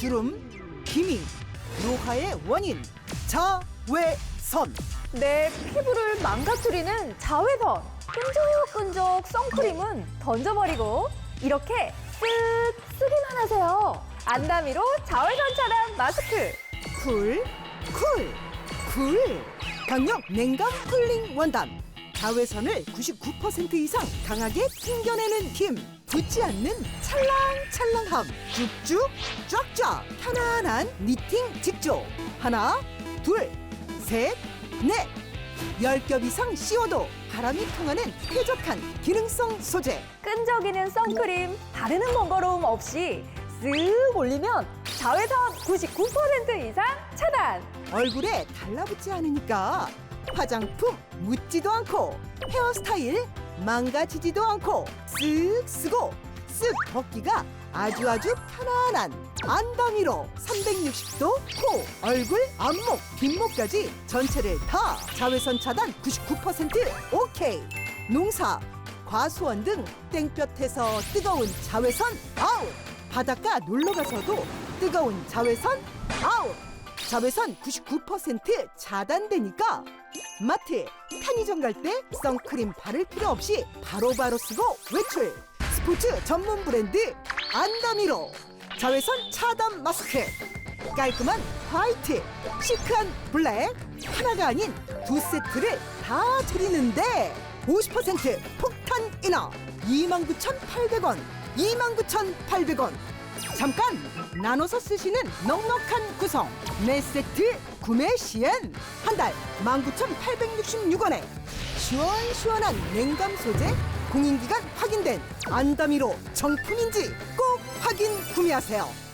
주름, 기미, 노화의 원인 자외선. 내 피부를 망가뜨리는 자외선. 끈적끈적 선크림은 던져버리고 이렇게 쓱 쓰기만 하세요. 안다미로 자외선 차단 마스크. 쿨, 쿨, 쿨. 강력 냉각 쿨링 원단. 자외선을 99% 이상 강하게 튕겨내는 힘. 붙지 않는 찰랑찰랑함. 쭉쭉, 쫙쫙. 편안한 니팅 직조. 하나, 둘, 셋, 넷. 열 겹 이상 씌워도 바람이 통하는 쾌적한 기능성 소재. 끈적이는 선크림 바르는 번거로움 없이 쓱 올리면 자외선 99% 이상 차단. 얼굴에 달라붙지 않으니까 화장품 묻지도 않고 헤어스타일 망가지지도 않고 쓱 쓰고 쓱 벗기가 아주 아주 편안한 안다미로 360도 코, 얼굴, 앞목, 뒷목까지 전체를 다 자외선 차단 99% 오케이. 농사, 과수원 등 땡볕에서 뜨거운 자외선 아웃. 바닷가 놀러 가서도 뜨거운 자외선 아웃 자외선 99% 차단되니까 마트, 편의점 갈 때 선크림 바를 필요 없이 바로 바로 쓰고 외출. 스포츠 전문 브랜드 안다미로. 자외선 차단 마스크. 깔끔한 화이트, 시크한 블랙. 하나가 아닌 두 세트를 다 드리는데 50% 폭탄 인하. 29,800원 29,800원 잠깐! 나눠서 쓰시는 넉넉한 구성! 네 세트 구매 시엔! 한 달 19,866원에 시원시원한 냉감 소재 공인기간 확인된 안다미로 정품인지 꼭 확인 구매하세요.